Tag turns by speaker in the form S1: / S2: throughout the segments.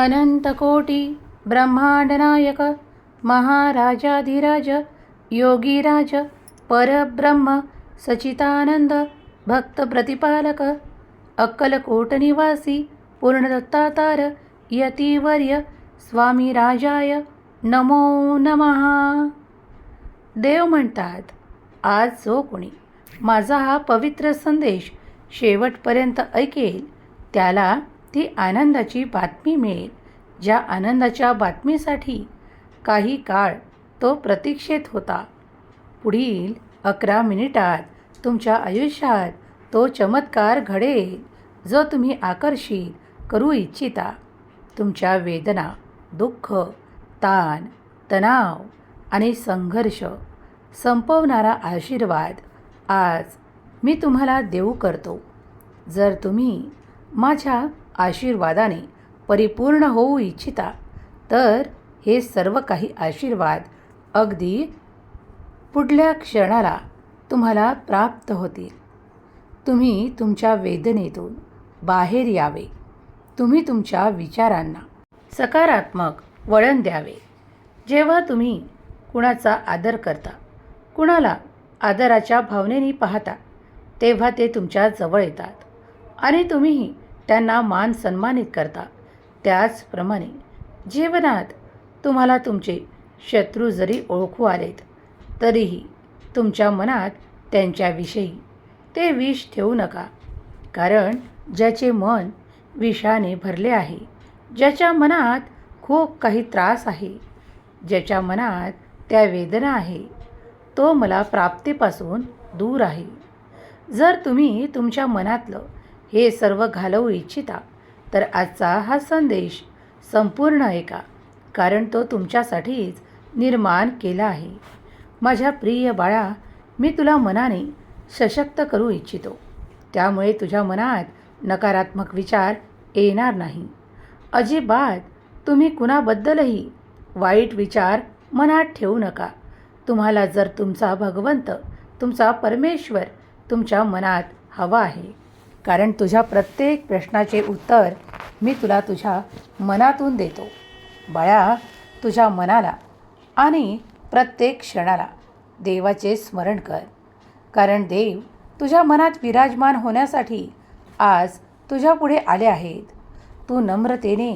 S1: अनंतकोटी ब्रह्मांडनायक महाराजाधिराज योगीराज परब्रह्म सचितानंद भक्तप्रतिपालक अक्कलकोटनिवासी पूर्णदत्तातार यतीवर्य स्वामी राजाय नमो नमः. देव म्हणतात आज जो कोणी माझा हा पवित्र संदेश शेवटपर्यंत ऐकेल त्याला ती आनंदाची बातमी मिळेल. ज्या आनंदाच्या बातमीसाठी काही काळ तो प्रतीक्षेत होता. पुढील अकरा मिनिटात तुमच्या आयुष्यात तो चमत्कार घडेल जो तुम्ही आकर्षित करू इच्छिता. तुमच्या वेदना दुःख ताण तणाव आणि संघर्ष संपवणारा आशीर्वाद आज मी तुम्हाला देऊ करतो. जर तुम्ही माझ्या आशीर्वादाने परिपूर्ण होऊ इच्छिता तर हे सर्व काही आशीर्वाद अगदी पुढल्या क्षणाला तुम्हाला प्राप्त होतील. तुम्ही तुमच्या वेदनेतून बाहेर यावे. तुम्ही तुमच्या विचारांना सकारात्मक वळण द्यावे. जेव्हा तुम्ही कुणाचा आदर करता कुणाला आदराच्या भावनेने पाहता तेव्हा ते तुमच्या जवळ येतात आणि तुम्हीही त्यांना मान सन्मानित करता. त्याचप्रमाणे जीवनात तुम्हाला तुमचे शत्रू जरी ओळखू आलेत तरीही तुमच्या मनात त्यांच्याविषयी ते विष ठेवू नका. कारण ज्याचे मन विषाने भरले आहे ज्याच्या मनात खूप काही त्रास आहे ज्याच्या मनात त्या वेदना आहे तो मला प्राप्तीपासून दूर आहे. जर तुम्ही तुमच्या मनातलं हे सर्व घालवू इच्छिता. तर आजचा हा संदेश संपूर्ण ऐका कारण तो तुमच्यासाठीच निर्माण केला आहे. माझ्या प्रिय बाळा मी तुला मनाने सशक्त करू इच्छितो. त्यामुळे तुझ्या मनात नकारात्मक विचार येणार नाही. अजिबात तुम्ही कुणाबद्दलही वाईट विचार मनात ठेवू नका. तुम्हाला जर तुमचा भगवंत तुमचा परमेश्वर तुमच्या मनात हवा आहे कारण तुझ्या प्रत्येक प्रश्नाचे उत्तर मी तुला तुझ्या मनातून देतो. बाळा तुझ्या मनाला आणि प्रत्येक क्षणाला देवाचे स्मरण कर. कारण देव तुझ्या मनात विराजमान होण्यासाठी आज तुझ्यापुढे आले आहेत. तू नम्रतेने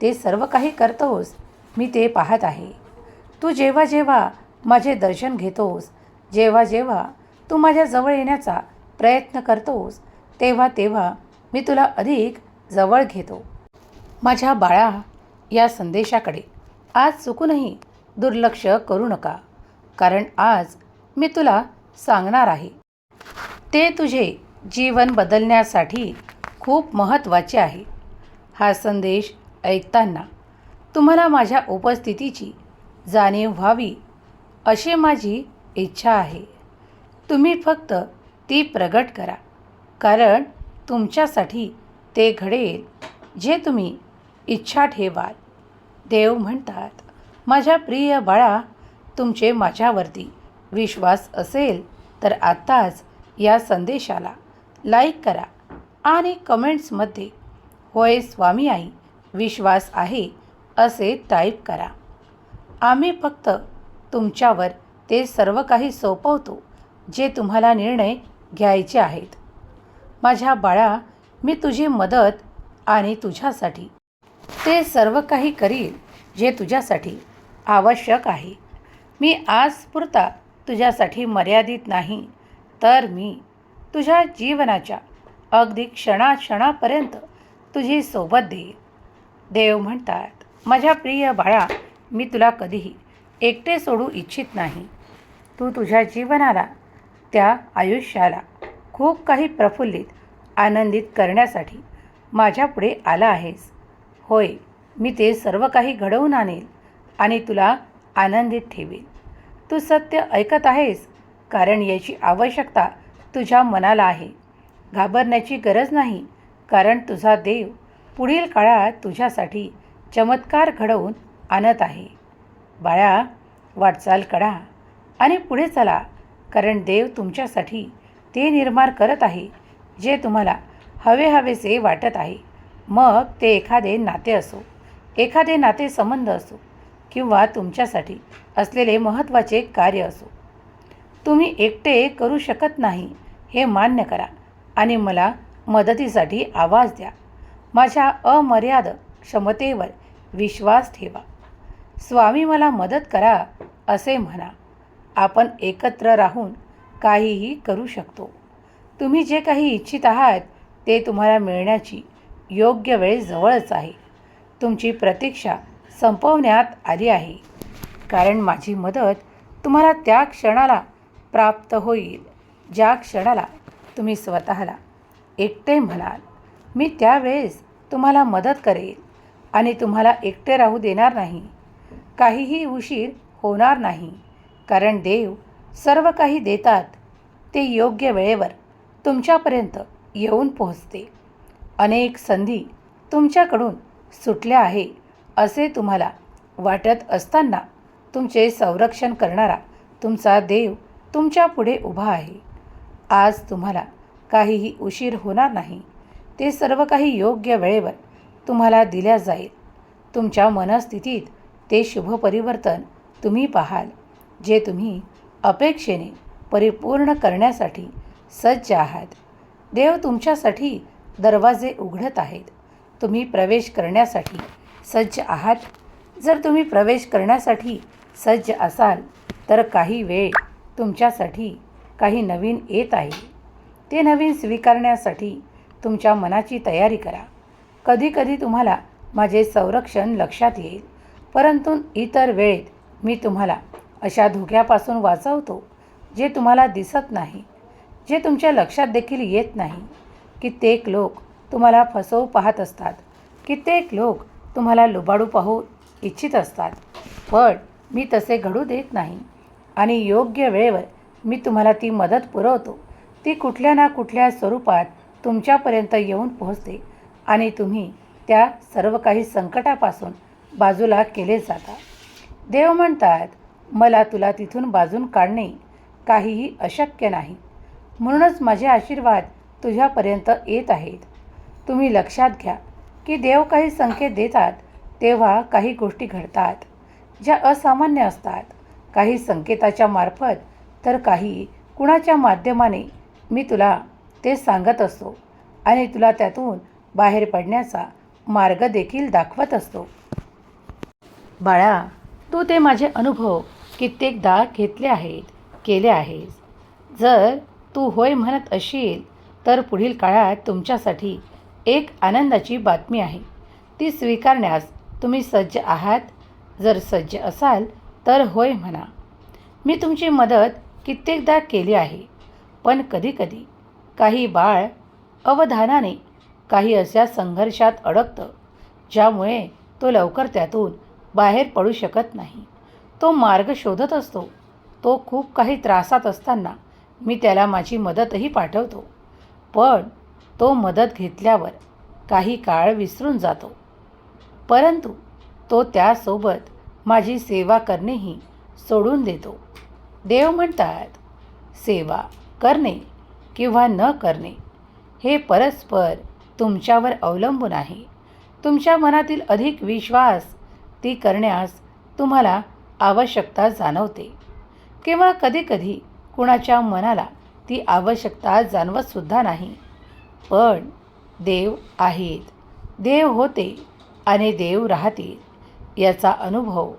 S1: ते सर्व काही करतोस मी ते पाहत आहे. तू जेव्हा जेव्हा माझे दर्शन घेतोस जेव्हा जेव्हा तू माझ्या जवळ येण्याचा प्रयत्न करतोस तेव्हा तेव्हा मी तुला अधिक जवळ घेतो. माझ्या बाळा या संदेशाकडे आज चुकूनही दुर्लक्ष करू नका कारण आज मी तुला सांगणार आहे. ते तुझे जीवन बदलण्यासाठी खूप महत्त्वाचे आहे. हा संदेश ऐकताना तुम्हाला माझ्या उपस्थितीची जाणीव व्हावी अशी माझी इच्छा आहे. तुम्ही फक्त ती प्रगट करा. कारण तुमच्यासाठी ते घडेल जे तुम्ही इच्छा ठेवाल. देव म्हणतात माझ्या प्रिय बाळा तुमचे माझ्यावरती विश्वास असेल तर आत्ताच या संदेशाला लाईक करा आणि कमेंट्समध्ये होय स्वामी आई विश्वास आहे असे टाईप करा. आम्ही फक्त तुमच्यावर ते सर्व काही सोपवतो जे तुम्हाला निर्णय घ्यायचे आहेत. माझ्या बाळा मी तुझी मदत आणि तुझ्यासाठी. ते सर्व काही करील जे तुझ्यासाठी आवश्यक आहे. मी आजपुरता तुझ्यासाठी मर्यादित नाही तर मी तुझ्या जीवनाच्या अगदी क्षणाक्षणापर्यंत तुझी सोबत देईल देव म्हणतात माझ्या प्रिय बाळा मी तुला कधीही एकटे सोडू इच्छित नाही. तू तुझ्या जीवनाला त्या आयुष्याला खूप काही प्रफुल्लित आनंदित करण्यासाठी माझ्यापुढे आला आहेस. होय मी ते सर्व काही घडवून आणेल आणि तुला आनंदित ठेवेल. तू सत्य ऐकत आहेस? कारण याची आवश्यकता तुझ्या मनाला आहे. घाबरण्याची गरज नाही कारण तुझा देव पुढील काळात तुझ्यासाठी चमत्कार घडवून आणत आहे. बाळा वाटचाल करा आणि पुढे चला कारण देव तुमच्यासाठी ते निर्माण करत आहे जे तुम्हाला हवे हवेसे वाटत आहे. मग ते एखादे नाते असो एखादे नातेसंबंध असो किंवा तुमच्यासाठी असलेले महत्त्वाचे कार्य असो. तुम्ही एकटे करू शकत नाही हे मान्य करा आणि मला मदतीसाठी आवाज द्या. माझ्या अमर्याद क्षमतेवर विश्वास ठेवा. स्वामी मला मदत करा असे म्हणा. आपण एकत्र राहून काहीही करू शकतो. तुम्ही जे काही इच्छित आहात ते तुम्हाला मिळण्याची योग्य वेळ जवळच आहे. तुमची प्रतीक्षा संपवण्यात आली आहे. कारण माझी मदत तुम्हाला त्या क्षणाला प्राप्त होईल ज्या क्षणाला तुम्ही स्वतःला एकटे म्हणाल. मी त्यावेळेस तुम्हाला मदत करेल आणि तुम्हाला एकटे राहू देणार नाही. काहीही उशीर होणार नाही. कारण देव सर्व काही देतात ते योग्य वेळेवर तुमच्यापर्यंत येऊन पोहोचते. अनेक संधी तुमच्याकडून सुटल्या आहे असे तुम्हाला वाटत असताना तुमचे संरक्षण करणारा तुमचा देव तुमच्यापुढे उभा आहे. आज तुम्हाला काहीही उशीर होणार नाही. ते सर्व काही योग्य वेळेवर तुम्हाला दिल्या जाईल. तुमच्या मनस्थितीत ते शुभ परिवर्तन तुम्ही पाहाल जे तुम्ही अपेक्षेने परिपूर्ण करण्यासाठी सज्ज आहात. देव तुमच्यासाठी दरवाजे उघडत आहेत. तुम्ही प्रवेश करण्यासाठी सज्ज आहात. जर तुम्ही प्रवेश करण्यासाठी सज्ज असाल तर काही वेळ तुमच्यासाठी काही नवीन येत आहे. ते नवीन स्वीकारण्यासाठी तुमच्या मनाची तयारी करा. कधीकधी तुम्हाला माझे संरक्षण लक्षात येईल परंतु इतर वेळेत मी तुम्हाला अशा धोक्यापासून वाचवतो जे तुम्हाला दिसत नाही जे तुमच्या लक्षात देखील येत नाही. कित्येक लोक तुम्हाला फसवू पाहत असतात. कित्येक लोक तुम्हाला लुबाडू पाहू इच्छित असतात. पण मी तसे घडू देत नाही आणि योग्य वेळेवर मी तुम्हाला ती मदत पुरवतो. ती कुठल्या ना कुठल्या स्वरूपात तुमच्यापर्यंत येऊन पोहोचते आणि तुम्ही त्या सर्व काही संकटापासून बाजूला केले जाता. देव म्हणतात मला तुला तिथून बाजून काढणे काहीही अशक्य नाही. म्हणूनच माझे आशीर्वाद तुझ्यापर्यंत येत आहेत. तुम्ही लक्षात घ्या की देव काही संकेत देतात तेव्हा काही गोष्टी घडतात ज्या असामान्य असतात. काही संकेताच्या मार्फत तर काही कुणाच्या माध्यमाने मी तुला ते सांगत असतो आणि तुला त्यातून बाहेर पडण्याचा मार्ग देखील दाखवत असतो. बाळा तू ते माझे अनुभव कित्येकदा घेतले आहेत केले आहेस जर तू होय म्हणत असेल तर पुढील काळात तुमच्यासाठी एक आनंदाची बातमी आहे. ती स्वीकारण्यास तुम्ही सज्ज आहात. जर सज्ज असाल तर होय म्हणा. मी तुमची मदत कित्येकदा केली आहे. पण कधीकधी काही बाळ अवधानाने काही अशा संघर्षात अडकतं ज्यामुळे तो लवकर त्यातून बाहेर पडू शकत नाही. तो मार्ग शोधत असतो. तो खूप काही त्रासात असताना मी त्याला माझी मदतही पाठवतो. पण तो मदत घेतल्यावर काही काळ विसरून जातो. परंतु तो त्यासोबत माझी सेवा करणेही सोडून देतो. देव म्हणतात सेवा करणे किंवा न करणे हे परस्पर तुमच्यावर अवलंबून आहे. तुमच्या मनातील अधिक विश्वास ती करण्यास तुम्हाला आवश्यकता जाणवते. किंवा कधीकधी कुणाच्या मनाला ती आवश्यकता जाणवतसुद्धा नाही. पण देव आहेत. देव होते आणि देव राहतील याचा अनुभव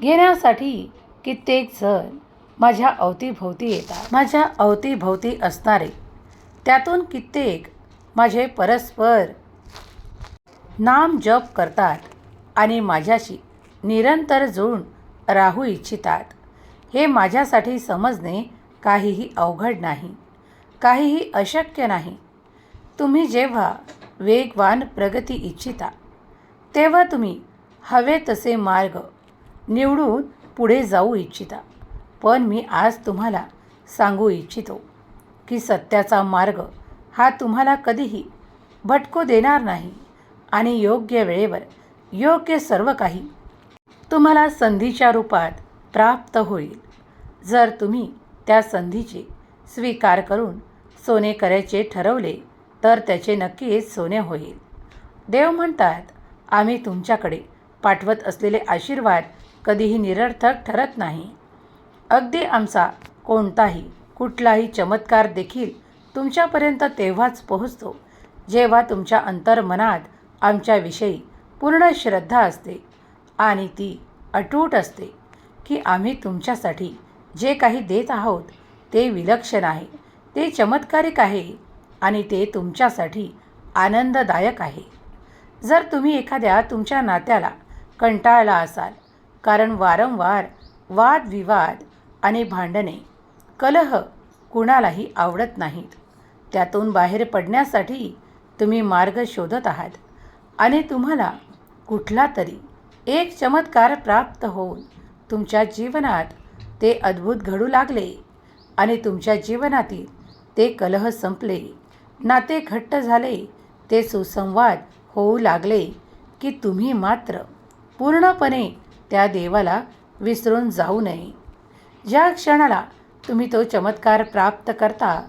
S1: घेण्यासाठी कित्येक जण माझ्या अवतीभोवती येतात. माझ्या अवतीभोवती असणारे त्यातून कित्येक माझे परस्पर नाम जप करतात आणि माझ्याशी निरंतर जुळून राहू इच्छितात. हे माझ्यासाठी समजणे काहीही अवघड नाही. काहीही अशक्य नाही. तुम्ही जेव्हा वेगवान प्रगती इच्छिता तेव्हा तुम्ही हवे तसे मार्ग निवडून पुढे जाऊ इच्छिता. पण मी आज तुम्हाला सांगू इच्छितो की सत्याचा मार्ग हा तुम्हाला कधीही भटकू देणार नाही आणि योग्य वेळेवर योग्य सर्व काही तुम्हाला संधीच्या रूपात प्राप्त होईल. जर तुम्ही त्या संधीचे स्वीकार करून सोने करायचे ठरवले तर त्याचे नक्कीच सोने होईल. देव म्हणतात आम्ही तुमच्याकडे पाठवत असलेले आशीर्वाद कधीही निरर्थक ठरत नाही. अगदी आमचा कोणताही कुठलाही चमत्कार देखील तुमच्यापर्यंत तेव्हाच पोहोचतो जेव्हा तुमच्या अंतर्मनात आमच्याविषयी पूर्ण श्रद्धा असते. आणि ती अटूट असते की आम्ही तुमच्यासाठी जे काही देत आहोत ते विलक्षण आहे ते चमत्कारिक आहे आणि ते तुमच्यासाठी आनंददायक आहे. जर तुम्ही एखाद्या तुमच्या नात्याला कंटाळला असाल कारण वारंवार वादविवाद आणि भांडणे कलह कुणालाही आवडत नाहीत. त्यातून बाहेर पडण्यासाठी तुम्ही मार्ग शोधत आहात आणि तुम्हाला कुठला तरी एक चमत्कार प्राप्त होऊन तुमच्या जीवनात ते अद्भुत घडू लागले आणि तुमच्या जीवनातील ते कलह संपले. नाते घट्ट झाले ते सुसंवाद होऊ लागले की तुम्ही मात्र पूर्णपणे त्या देवाला विसरून जाऊ नये. ज्या क्षणाला तुम्ही तो चमत्कार प्राप्त करता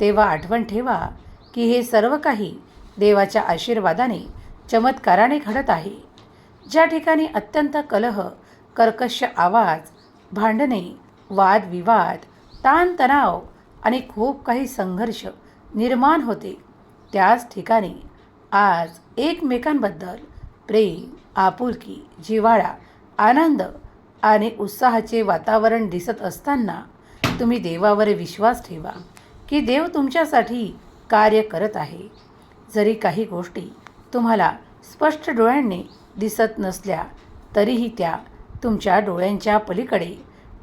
S1: तेव्हा आठवण ठेवा की हे सर्व काही देवाच्या आशीर्वादाने चमत्काराने घडत आहे. ज्या ठिकाणी अत्यंत कलह कर्कश आवाज भांडणे वादविवाद ताणतणाव आणि खूप काही संघर्ष निर्माण होते त्याच ठिकाणी आज एकमेकांबद्दल प्रेम आपुलकी जिव्हाळा आनंद आणि उत्साहाचे वातावरण दिसत असताना तुम्ही देवावर विश्वास ठेवा की देव तुमच्यासाठी कार्य करत आहे. जरी काही गोष्टी तुम्हाला स्पष्ट डोळ्यांनी दिसत नसल्या तरीही त्या तुमच्या डोळ्यांच्या पलीकडे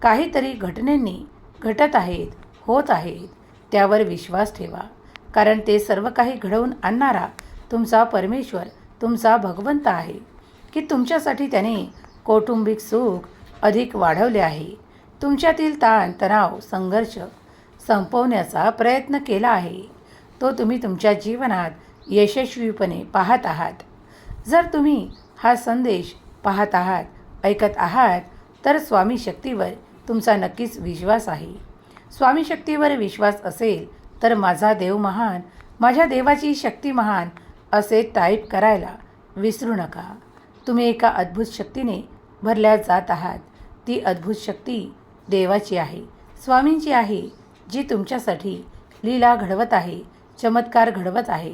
S1: काहीतरी घटनेंनी घटत आहेत होत आहेत त्यावर विश्वास ठेवा. कारण ते सर्व काही घडवून आणणारा तुमचा परमेश्वर तुमचा भगवंत आहे की तुमच्यासाठी त्याने कौटुंबिक सुख अधिक वाढवले आहे. तुमच्यातील ताण तणाव संघर्ष संपवण्याचा प्रयत्न केला आहे. तो तुम्ही तुमच्या जीवनात यशस्वीपणे पाहत आहात. जर तुम्ही हा संदेश पाहत आहात ऐकत आहात तर स्वामी शक्तीवर तुमचा नक्कीच विश्वास आहे. स्वामी शक्तीवर विश्वास असेल तर माझा देव महान माझ्या देवाची शक्ती महान असे टाईप करायला विसरू नका. तुम्ही एका अद्भुत शक्तीने भरल्या जात आहात. ती अद्भुत शक्ती देवाची आहे स्वामींची आहे जी तुमच्यासाठी लीला घडवत आहे चमत्कार घडवत आहे.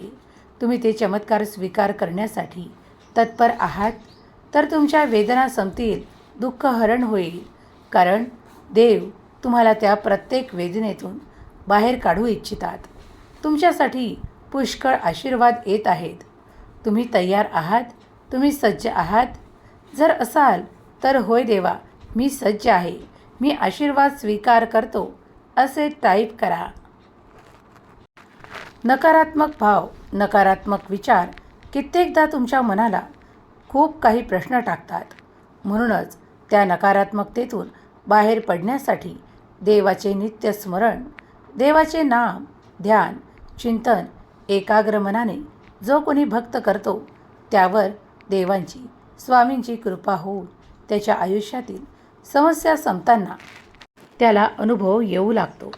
S1: तुम्ही ते चमत्कार स्वीकार करण्यासाठी तत्पर आहात तर तुमच्या वेदना संपतील दुःख हरण होईल. कारण देव तुम्हाला त्या प्रत्येक वेदनेतून बाहेर काढू इच्छितात. तुमच्यासाठी पुष्कळ आशीर्वाद येत आहेत. तुम्ही तयार आहात तुम्ही सज्ज आहात. जर असाल तर होय देवा मी सज्ज आहे मी आशीर्वाद स्वीकार करतो असे टाईप करा. नकारात्मक भाव नकारात्मक विचार कित्येकदा तुमच्या मनाला खूप काही प्रश्न टाकतात. म्हणूनच त्या नकारात्मकतेतून बाहेर पडण्यासाठी देवाचे नित्य स्मरण देवाचे नाम ध्यान चिंतन एकाग्र मनाने जो कोणी भक्त करतो त्यावर देवांची स्वामींची कृपा होऊन त्याच्या आयुष्यातील समस्या संपताना त्याला अनुभव येऊ लागतो.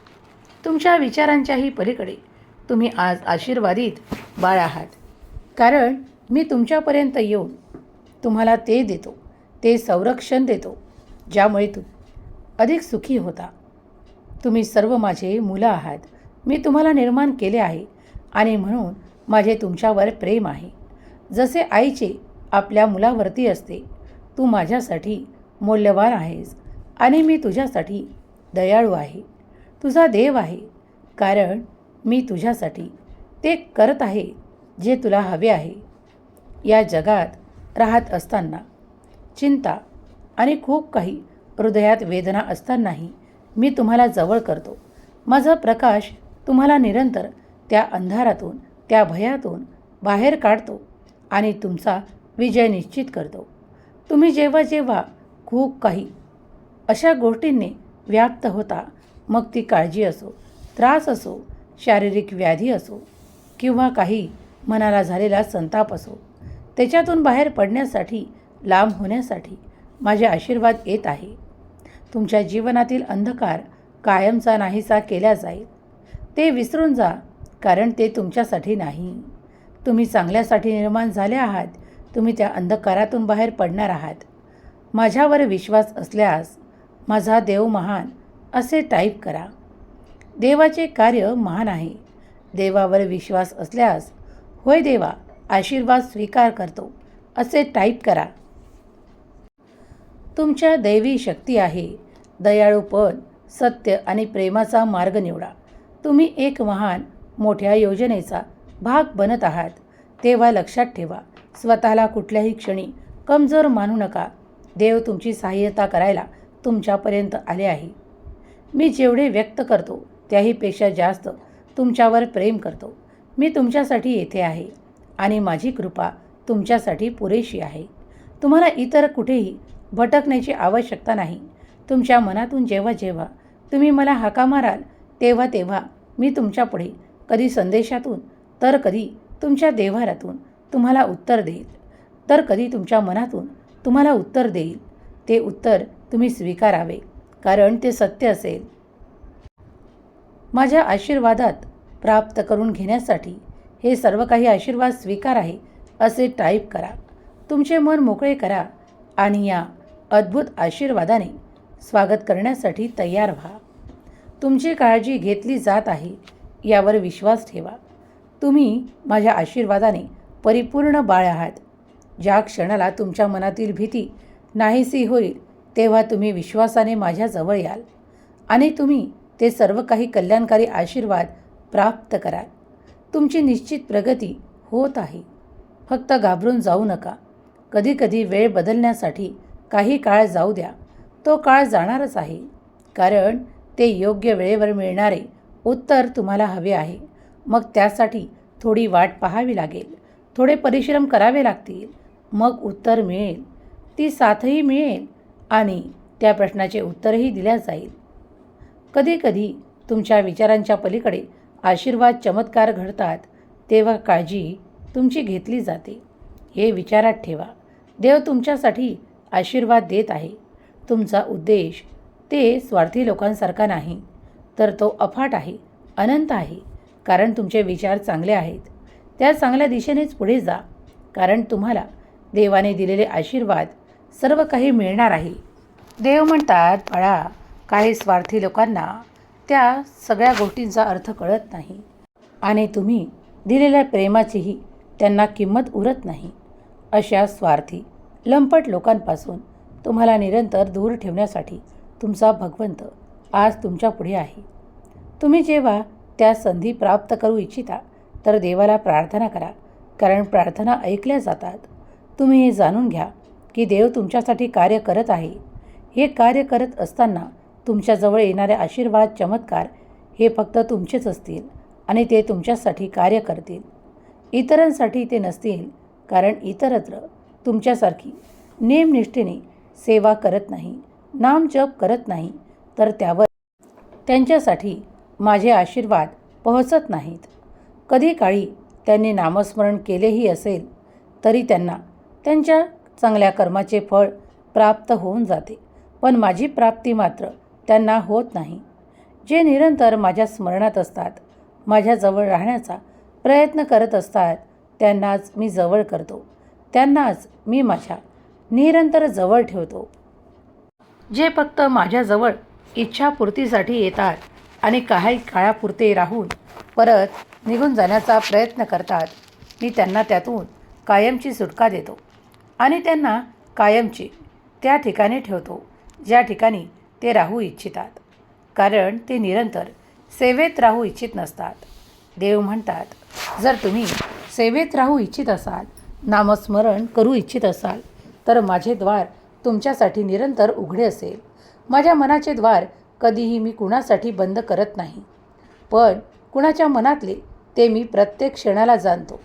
S1: तुमच्या विचारांच्याही पलीकडे तुम्ही आज आशीर्वादित बाळ आहात. कारण मी तुमच्यापर्यंत येऊन तुम्हाला ते देतो ते संरक्षण देतो ज्यामुळे तू अधिक सुखी होता. तुम्ही सर्व माझे मुलं आहात. मी तुम्हाला निर्माण केले आहे आणि म्हणून माझे तुमच्यावर प्रेम आहे. जसे आईचे आपल्या मुलावरती असते तू माझ्यासाठी मौल्यवान आहेस आणि मी तुझ्यासाठी दयाळू आहे. तुझा देव आहे. कारण मी तुझ्यासाठी ते करत आहे. जे तुला हवे आहे. या जगात राहत असताना चिंता आणि खूप काही हृदयात वेदना असतानाही मी तुम्हाला जवळ करतो. माझा प्रकाश तुम्हाला निरंतर त्या अंधारातून त्या भयातून बाहेर काढतो आणि तुमचा विजय निश्चित करतो. तुम्ही जेव्हा जेव्हा खूप काही अशा गोष्टींनी व्याप्त होता मग ती काळजी असो त्रास असो शारीरिक व्याधी असो किंवा काही मनाला झालेला संताप असो. त्याच्यातून बाहेर पडण्यासाठी लांब होण्यासाठी माझे आशीर्वाद येत आहे. तुमच्या जीवनातील अंधकार कायमचा नाहीसा केला जाईल ते विसरून जा कारण ते तुमच्यासाठी नाही. तुम्ही चांगल्यासाठी निर्माण झाले आहात. तुम्ही त्या अंधकारातून बाहेर पडणार आहात. माझ्यावर विश्वास असल्यास माझा देव महान असे टाईप करा. देवाचे कार्य महान आहे. देवावर विश्वास असल्यास होय देवा आशीर्वाद स्वीकार करतो असे टाईप करा. तुमच्या दैवी शक्ती आहे. दयाळूपण सत्य आणि प्रेमाचा मार्ग निवडा. तुम्ही एक महान मोठ्या योजनेचा भाग बनत आहात. तेव्हा लक्षात ठेवा स्वतःला कुठल्याही क्षणी कमजोर मानू नका. देव तुमची सहाय्यता करायला तुमच्यापर्यंत आले आहे. मी जेवढे व्यक्त करतो त्याहीपेक्षा जास्त तुमच्यावर प्रेम करतो. मी तुमच्यासाठी येथे आहे आणि माझी कृपा तुमच्यासाठी पुरेशी आहे. तुम्हाला इतर कुठेही भटकण्याची आवश्यकता नाही. तुमच्या मनातून जेव्हा जेव्हा तुम्ही मला हाका माराल तेव्हा तेव्हा मी तुमच्यापुढे कधी संदेशातून तर कधी तुमच्या देव्हारातून तुम्हाला उत्तर देईल. तर कधी तुमच्या मनातून तुम्हाला उत्तर देईल. ते उत्तर तुम्ही स्वीकारावे कारण ते सत्य असेल. माझ्या आशीर्वादात प्राप्त करून घेण्यासाठी हे सर्व काही आशीर्वाद स्वीकार आहे असे टाईप करा. तुमचे मन मोकळे करा आणि या अद्भुत आशीर्वादाने स्वागत करण्यासाठी तयार व्हा. तुमची काळजी घेतली जात आहे यावर विश्वास ठेवा. तुम्ही माझ्या आशीर्वादाने परिपूर्ण बाळ आहात. ज्या क्षणाला तुमच्या मनातील भीती नाहीसी होईल तेव्हा तुम्ही विश्वासाने माझ्याजवळ याल. आणि तुम्ही ते सर्व काही कल्याणकारी आशीर्वाद प्राप्त कराल. तुमची निश्चित प्रगती होत आहे. फक्त घाबरून जाऊ नका. कधीकधी वेळ बदलण्यासाठी काही काळ जाऊ द्या. तो काळ जाणारच आहे. कारण ते योग्य वेळेवर मिळणारे उत्तर तुम्हाला हवे आहे. मग त्यासाठी थोडी वाट पाहावी लागेल. थोडे परिश्रम करावे लागतील. मग उत्तर मिळेल. ती साथही मिळेल आणि त्या प्रश्नाचे उत्तरही दिल्या जाईल. कधीकधी तुमच्या विचारांच्या पलीकडे आशीर्वाद चमत्कार घडतात तेव्हा काळजी तुमची घेतली जाते. हे विचारात ठेवा. देव तुमच्यासाठी आशीर्वाद देत आहे. तुमचा उद्देश ते स्वार्थी लोकांसारखा नाही तर तो अफाट आहे अनंत आहे कारण तुमचे विचार चांगले आहेत. त्या चांगल्या दिशेनेच पुढे जा कारण तुम्हाला देवाने दिलेले आशीर्वाद सर्व काही मिळणार आहे. देव म्हणतात फळा काही स्वार्थी लोकांना त्या सगळ्या गोष्टींचा अर्थ कळत नाही. आणि तुम्ही दिलेल्या प्रेमाचीही त्यांना किंमत उरत नाही. अशा स्वार्थी लंपट लोकांपासून तुम्हाला निरंतर दूर ठेवण्यासाठी तुमचा भगवंत आज तुमच्यापुढे आहे. तुम्ही जेव्हा त्या संधी प्राप्त करू इच्छिता तर देवाला प्रार्थना करा कारण प्रार्थना ऐकल्या जातात. तुम्ही हे जाणून घ्या की देव तुमच्यासाठी कार्य करत आहे. हे कार्य करत असताना तुमच्याजवळ येणारे आशीर्वाद चमत्कार हे फक्त तुमचेच असतील आणि ते तुमच्यासाठी कार्य करतील. इतरांसाठी ते नसतील कारण इतरत्र तुमच्यासारखी नेमनिष्ठेने सेवा करत नाही नाम जप करत नाही तर त्यावर त्यांच्यासाठी माझे आशीर्वाद पोहोचत नाहीत. कधी काळी त्यांनी नामस्मरण केलेही असेल तरी त्यांना त्यांच्या चांगल्या कर्माचे फळ प्राप्त होऊन जाते. पण माझी प्राप्ती मात्र त्यांना होत नाही. जे निरंतर माझ्या स्मरणात असतात माझ्याजवळ राहण्याचा प्रयत्न करत असतात त्यांनाच मी जवळ करतो. त्यांनाच मी माझ्या निरंतर जवळ ठेवतो. जे फक्त माझ्याजवळ इच्छापूर्तीसाठी येतात आणि काही काळापुरते राहून परत निघून जाण्याचा प्रयत्न करतात मी त्यांना त्यातून कायमची सुटका देतो आणि त्यांना कायमची त्या ठिकाणी ठेवतो ज्या ठिकाणी ते राहू इच्छितात. कारण ते निरंतर सेवेत राहू इच्छित नसतात. देव म्हणतात जर तुम्ही सेवेत राहू इच्छित असाल नामस्मरण करू इच्छित असाल तर माझे द्वार तुमच्यासाठी निरंतर उघडे असेल. माझ्या मनाचे द्वार कधीही मी कुणासाठी बंद करत नाही. पण कुणाच्या मनातले ते मी प्रत्येक क्षणाला जाणतो.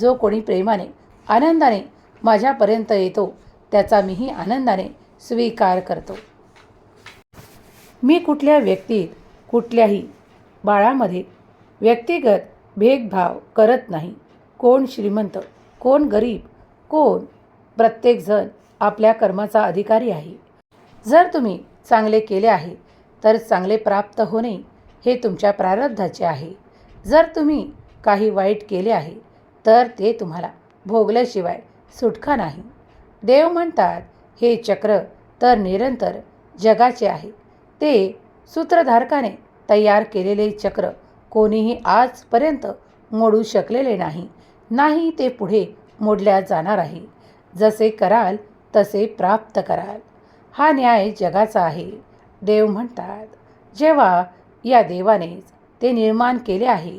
S1: जो कोणी प्रेमाने आनंदाने माझ्यापर्यंत येतो त्याचा मीही आनंदाने स्वीकार करतो. मी कुठल्या व्यक्तीत कुठल्याही बाळामध्ये व्यक्तिगत भेदभाव करत नाही. कोण श्रीमंत कोण गरीब कोण प्रत्येकजण आपल्या कर्माचा अधिकारी आहे. जर तुम्ही चांगले केले आहे तर चांगले प्राप्त होणे हे तुमच्या प्रारब्धाचे आहे. जर तुम्ही काही वाईट केले आहे तर ते तुम्हाला भोगल्याशिवाय सुटका नाही. देव म्हणतात हे चक्र तर निरंतर जगाचे आहे. ते सूत्रधारकाने तयार केलेले चक्र कोणीही आजपर्यंत मोडू शकलेले नाही. नाही ते पुढे मोडल्या जाणार आहे. जसे कराल तसे प्राप्त कराल. हा न्याय जगाचा आहे. देव म्हणतात जेव्हा या देवानेच ते निर्माण केले आहे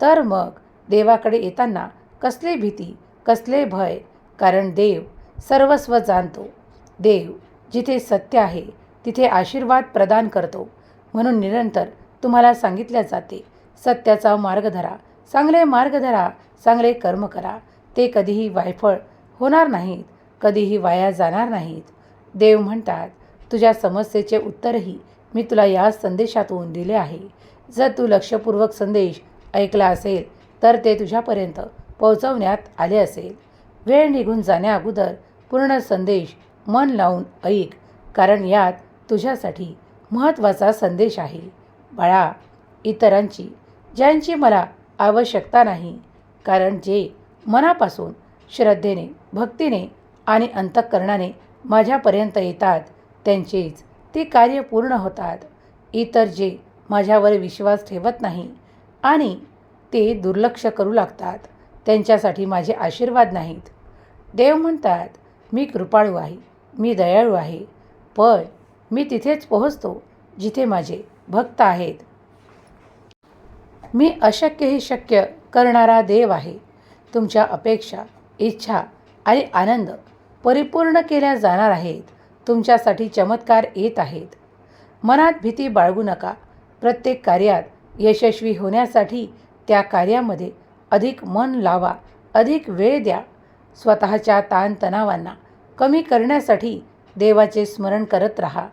S1: तर मग देवाकडे येताना कसली भीती कसले भय? कारण देव सर्वस्व जाणतो. देव जिथे सत्य आहे तिथे आशीर्वाद प्रदान करतो. म्हणून निरंतर तुम्हाला सांगितल्या जाते सत्याचा मार्ग धरा चांगले मार्ग धरा चांगले कर्म करा. ते कधीही वायफळ होणार नाहीत कधीही वाया जाणार नाहीत. देव म्हणतात तुझ्या समस्येचे उत्तरही मी तुला या संदेशातून दिले आहे. जर तू लक्षपूर्वक संदेश ऐकला असेल तर ते तुझ्यापर्यंत पोहोचवण्यात आले असेल. वेळ निघून जाण्याअगोदर पूर्ण संदेश मन लावून ऐक कारण यात तुझ्यासाठी महत्त्वाचा संदेश आहे. बाळा इतरांची ज्यांची मला आवश्यकता नाही कारण जे मनापासून श्रद्धेने भक्तीने आणि अंतःकरणाने माझ्यापर्यंत येतात त्यांचेच ते कार्य पूर्ण होतात. इतर जे माझ्यावर विश्वास ठेवत नाही आणि ते दुर्लक्ष करू लागतात त्यांच्यासाठी माझे आशीर्वाद नाहीत. देव म्हणतात मी कृपाळू आहे मी दयाळू आहे पण मी तिथेच पोहोचतो जिथे माझे भक्त आहेत. मी अशक्यही शक्य करणारा देव आहे. तुमच्या अपेक्षा इच्छा आणि आनंद परिपूर्ण केल्या जाणार आहेत. तुमच्यासाठी चमत्कार येत आहेत. मनात भीती बाळगू नका. प्रत्येक कार्यात यशस्वी होण्यासाठी त्या कार्यामध्ये अधिक मन लावा अधिक वेळ द्या. स्वतःच्या ताणतणावांना कमी करण्यासाठी देवाचे स्मरण करत राहा.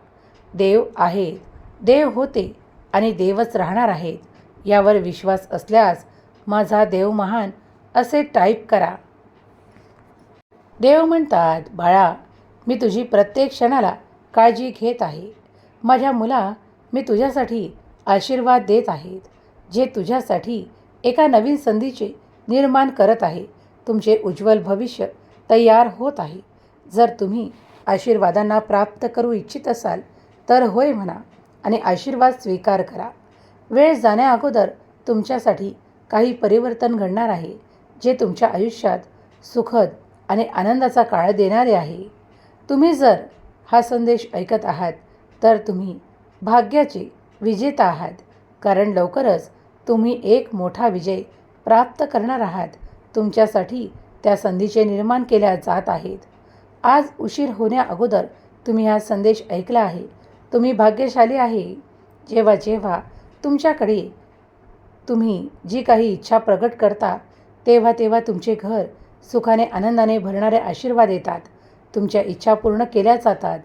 S1: देव आहेत देव होते आणि देवच राहणार आहेत यावर विश्वास असल्यास माझा देव महान असे टाईप करा. देव म्हणतात बाळा मी तुझी प्रत्येक क्षणाला काळजी घेत आहे. माझ्या मुला मी तुझ्यासाठी आशीर्वाद देत आहेत जे तुझ्यासाठी एका नवीन संधीचे निर्माण करत आहे. तुमचे उज्ज्वल भविष्य तयार होत आहे. जर तुम्ही आशीर्वादांना प्राप्त करू इच्छित असाल तर होय म्हणा आणि आशीर्वाद स्वीकार करा. वेळ जाण्याअगोदर तुमच्यासाठी काही परिवर्तन घडणार आहे जे तुमच्या आयुष्यात सुखद आणि आनंदाचा काळ देणारे आहे. तुम्ही जर हा संदेश ऐकत आहात तर तुम्ही भाग्याचे विजेता आहात कारण लवकरच तुम्ही एक मोठा विजय प्राप्त करणार आहात. तुमच्यासाठी त्या संधीचे निर्माण केल्या जात आहेत. आज उशीर होण्याअगोदर तुम्ही हा संदेश ऐकला आहे तुम्ही भाग्यशाली आहे. जेव्हा जेव्हा तुमच्याकडे तुम्ही जी काही इच्छा प्रगट करता तेव्हा तेव्हा तुमचे घर सुखाने आनंदाने भरणारे आशीर्वाद येतात. तुमच्या इच्छा पूर्ण केल्या जातात.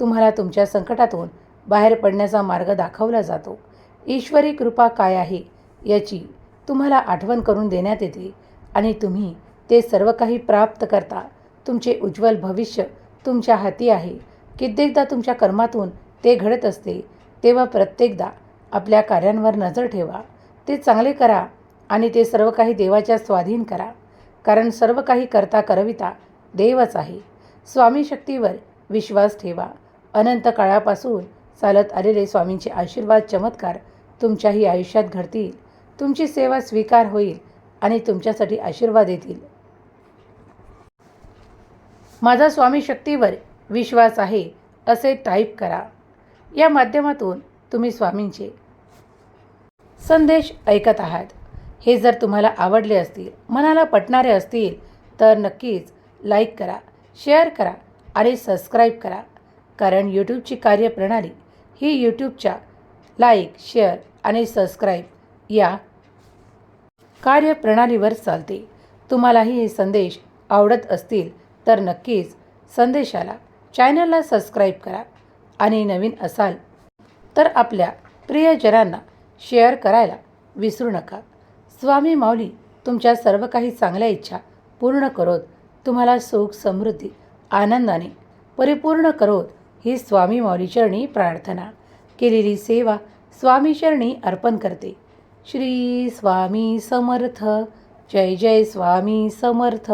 S1: तुम्हाला तुमच्या संकटातून बाहेर पडण्याचा मार्ग दाखवला जातो. ईश्वरी कृपा काय आहे याची तुम्हाला आठवण करून देण्यात येते आणि तुम्ही ते सर्व काही प्राप्त करता. तुमचे उज्ज्वल भविष्य तुमच्या हाती आहे. कित्येकदा तुमच्या कर्मातून ते घडत असते तेव्हा प्रत्येकदा आपल्या कार्यांवर नजर ठेवा. ते चांगले करा आणि ते सर्व काही देवाच्या स्वाधीन करा. कारण सर्व काही करता करविता देवच आहे. स्वामी शक्तीवर विश्वास ठेवा. अनंत काळापासून चालत आलेले स्वामींचे आशीर्वाद चमत्कार तुमच्याही आयुष्यात घडतील. तुमची सेवा स्वीकार होईल आणि तुमच्यासाठी आशीर्वाद येतील. माझा स्वामी शक्तीवर विश्वास आहे असे टाईप करा. या माध्यमातून तुम्ही स्वामींचे संदेश ऐकत आहात. हे जर तुम्हाला आवडले असतील मनाला पटणारे असतील तर नक्कीच लाईक करा शेअर करा आणि सबस्क्राईब करा. कारण यूट्यूबची कार्यप्रणाली ही यूट्यूबच्या लाईक शेअर आणि सबस्क्राईब या कार्यप्रणालीवर चालते. तुम्हालाही हे संदेश आवडत असतील तर नक्कीच संदेशाला चॅनलला सबस्क्राईब करा. आणि नवीन असाल तर आपल्या प्रियजनांना शेअर करायला विसरू नका. स्वामी माऊली तुमच्या सर्व काही चांगल्या इच्छा पूर्ण करोत. तुम्हाला सुख समृद्धी आनंदाने परिपूर्ण करोत ही स्वामी माऊलीचरणी प्रार्थना. केलेली सेवा स्वामीचरणी अर्पण करते. श्री स्वामी समर्थ. जय जय स्वामी समर्थ.